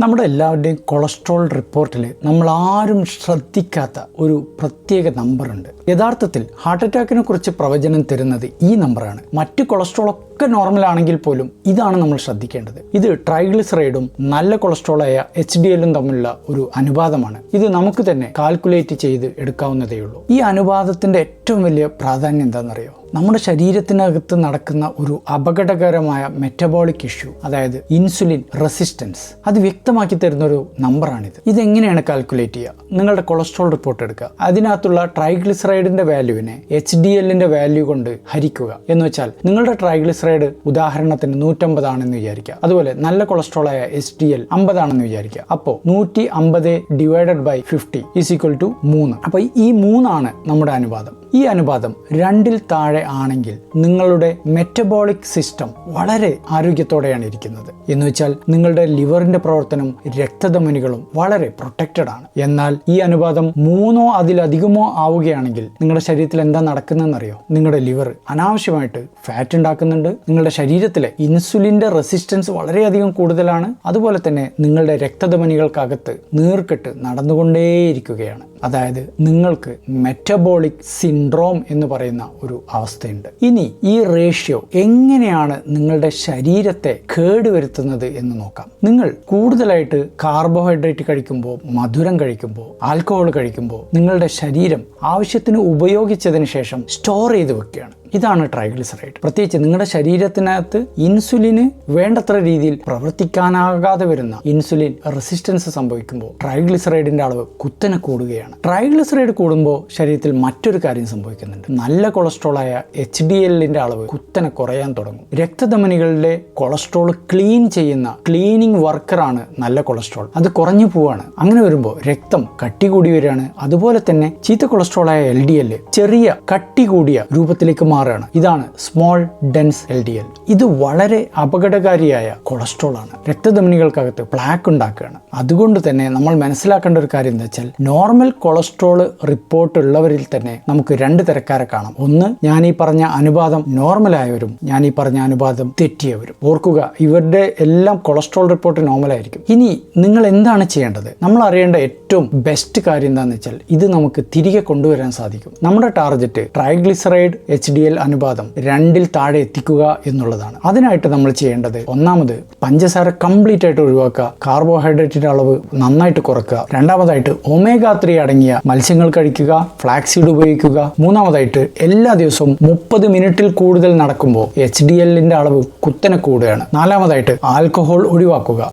നമ്മുടെ എല്ലാവരുടെയും കൊളസ്ട്രോൾ റിപ്പോർട്ടിൽ നമ്മൾ ആരും ശ്രദ്ധിക്കാത്ത ഒരു പ്രത്യേക നമ്പറുണ്ട്. യഥാർത്ഥത്തിൽ ഹാർട്ട് അറ്റാക്കിനെ കുറിച്ച് പ്രവചനം തരുന്നത് ഈ നമ്പറാണ്. മറ്റ് കൊളസ്ട്രോൾ ഒക്കെ നോർമൽ ആണെങ്കിൽ പോലും ഇതാണ് നമ്മൾ ശ്രദ്ധിക്കേണ്ടത്. ഇത് ട്രൈഗ്ലിസറൈഡും നല്ല കൊളസ്ട്രോളായ എച്ച് ഡി എല്ലും തമ്മിലുള്ള ഒരു അനുപാതമാണ്. ഇത് നമുക്ക് തന്നെ കാൽക്കുലേറ്റ് ചെയ്ത് എടുക്കാവുന്നതേ ഉള്ളൂ. ഈ അനുപാതത്തിന്റെ ഏറ്റവും വലിയ പ്രാധാന്യം എന്താണെന്നറിയോ? നമ്മുടെ ശരീരത്തിനകത്ത് നടക്കുന്ന ഒരു അപകടകരമായ മെറ്റബോളിക് ഇഷ്യൂ അതായത് ഇൻസുലിൻ റെസിസ്റ്റൻസ് അത് വ്യക്തമാക്കി തരുന്ന ഒരു നമ്പറാണിത് ഇതെങ്ങനെയാണ് കാൽക്കുലേറ്റ് ചെയ്യുക? നിങ്ങളുടെ കൊളസ്ട്രോൾ റിപ്പോർട്ട് എടുക്കുക. അതിനകത്തുള്ള ട്രൈഗ്ലിസറൈഡിന്റെ വാല്യൂവിനെ എച്ച് ഡി എല്ലിന്റെ വാല്യൂ കൊണ്ട് ഹരിക്കുക. എന്ന് വെച്ചാൽ നിങ്ങളുടെ ട്രൈഗ്ലിസറൈഡ് ഉദാഹരണത്തിന് നൂറ്റമ്പതാണെന്ന് വിചാരിക്കുക. അതുപോലെ നല്ല കൊളസ്ട്രോൾ ആയ എസ് ഡി എൽ അമ്പതാണെന്ന് വിചാരിക്കുക. അപ്പോൾ നൂറ്റി അമ്പത് divided by fifty is equal to മൂന്ന്. അപ്പോൾ ഈ മൂന്നാണ് നമ്മുടെ അനുപാതം. ഈ അനുപാതം രണ്ടിൽ താഴെ ആണെങ്കിൽ നിങ്ങളുടെ മെറ്റബോളിക് സിസ്റ്റം വളരെ ആരോഗ്യത്തോടെയാണ് ഇരിക്കുന്നത്. എന്ന് വെച്ചാൽ നിങ്ങളുടെ ലിവറിന്റെ പ്രവർത്തനം രക്തധമനികളും വളരെ പ്രൊട്ടക്റ്റഡ് ആണ്. എന്നാൽ ഈ അനുപാതം മൂന്നോ അതിലധികമോ ആവുകയാണെങ്കിൽ നിങ്ങളുടെ ശരീരത്തിൽ എന്താ നടക്കുന്നതെന്നറിയോ? നിങ്ങളുടെ ലിവർ അനാവശ്യമായിട്ട് ഫാറ്റ് ഉണ്ടാക്കുന്നുണ്ട്. നിങ്ങളുടെ ശരീരത്തിലെ ഇൻസുലിന്റെ റെസിസ്റ്റൻസ് വളരെയധികം കൂടുതലാണ്. അതുപോലെ തന്നെ നിങ്ങളുടെ രക്തധമനികൾക്കകത്ത് നീർക്കെട്ട് നടന്നുകൊണ്ടേയിരിക്കുകയാണ്. അതായത് നിങ്ങൾക്ക് മെറ്റബോളിക് സിൻഡ്രോം എന്ന് പറയുന്ന ഒരു അവസ്ഥയുണ്ട്. ഇനി ഈ റേഷ്യോ എങ്ങനെയാണ് നിങ്ങളുടെ ശരീരത്തെ കേടുവരുത്തുന്നത് എന്ന് നോക്കാം. നിങ്ങൾ കൂടുതലായിട്ട് കാർബോഹൈഡ്രേറ്റ് കഴിക്കുമ്പോൾ മധുരം കഴിക്കുമ്പോൾ ആൽക്കഹോൾ കഴിക്കുമ്പോൾ നിങ്ങളുടെ ശരീരം ആവശ്യത്തിന് ഉപയോഗിച്ചതിന് ശേഷം സ്റ്റോർ ചെയ്ത് വെക്കുകയാണ്. ഇതാണ് ട്രൈഗ്ലിസറൈഡ്. പ്രത്യേകിച്ച് നിങ്ങളുടെ ശരീരത്തിനകത്ത് ഇൻസുലിന് വേണ്ടത്ര രീതിയിൽ പ്രവർത്തിക്കാനാകാതെ വരുന്ന ഇൻസുലിൻ റെസിസ്റ്റൻസ് സംഭവിക്കുമ്പോൾ ട്രൈഗ്ലിസറൈഡിന്റെ അളവ് കുത്തനെ കൂടുകയാണ്. ട്രൈഗ്ലിസറൈഡ് കൂടുമ്പോൾ ശരീരത്തിൽ മറ്റൊരു കാര്യം സംഭവിക്കുന്നുണ്ട്. നല്ല കൊളസ്ട്രോൾ ആയ എച്ച് ഡി എല്ലിന്റെ അളവ് കുത്തനെ കുറയാൻ തുടങ്ങും. രക്തധമനികളുടെ കൊളസ്ട്രോൾ ക്ലീൻ ചെയ്യുന്ന ക്ലീനിങ് വർക്കറാണ് നല്ല കൊളസ്ട്രോൾ. അത് കുറഞ്ഞു പോവാണ്. അങ്ങനെ വരുമ്പോൾ രക്തം കട്ടി കൂടി വരികയാണ്. അതുപോലെ തന്നെ ചീത്ത കൊളസ്ട്രോൾ ആയ എൽ ഡി എൽ ചെറിയ കട്ടി കൂടിയ രൂപത്തിലേക്ക് മാറുകയാണ് ഇതാണ് small dense L D L ഇത് വളരെ അപകടകാരിയായ കൊളസ്ട്രോൾ ആണ്. രക്തധമനികൾക്കകത്ത് പ്ലാക്ക് ഉണ്ടാക്കുകയാണ്. അതുകൊണ്ട് തന്നെ നമ്മൾ മനസ്സിലാക്കേണ്ട ഒരു കാര്യം എന്താ വെച്ചാൽ നോർമൽ കൊളസ്ട്രോൾ റിപ്പോർട്ട് ഉള്ളവരിൽ തന്നെ നമുക്ക് രണ്ട് തരക്കാരെ കാണാം. ഒന്ന് ഞാൻ ഈ പറഞ്ഞ അനുപാതം നോർമൽ ആയവരും ഞാൻ ഈ പറഞ്ഞ അനുപാതം തെറ്റിയവരും. ഓർക്കുക ഇവരുടെ എല്ലാം കൊളസ്ട്രോൾ റിപ്പോർട്ട് നോർമൽ ആയിരിക്കും. ഇനി നിങ്ങൾ എന്താണ് ചെയ്യേണ്ടത്? നമ്മൾ അറിയേണ്ട ഏറ്റവും ബെസ്റ്റ് കാര്യം എന്താണെന്ന് വെച്ചാൽ ഇത് നമുക്ക് തിരികെ കൊണ്ടുവരാൻ സാധിക്കും. നമ്മുടെ target triglyceride H D L അനുപാതം രണ്ടിൽ താഴെ എത്തിക്കുക എന്നുള്ളതാണ്. അതിനായിട്ട് നമ്മൾ ചെയ്യേണ്ടത് ഒന്നാമത് പഞ്ചസാര കംപ്ലീറ്റ് ആയിട്ട് ഒഴിവാക്കുക കാർബോഹൈഡ്രേറ്റിന്റെ അളവ് നന്നായിട്ട് കുറക്കുക രണ്ടാമതായിട്ട് ഒമേഗ ത്രീ അടങ്ങിയ മത്സ്യങ്ങൾ കഴിക്കുക ഫ്ലാക്സീഡ് ഉപയോഗിക്കുക മൂന്നാമതായിട്ട് എല്ലാ ദിവസവും മുപ്പത് മിനിറ്റിൽ കൂടുതൽ നടക്കുമ്പോൾ എച്ച് ഡി എല്ലിന്റെ അളവ് കുത്തനെ കൂടുകയാണ് നാലാമതായിട്ട് ആൽക്കഹോൾ ഒഴിവാക്കുക.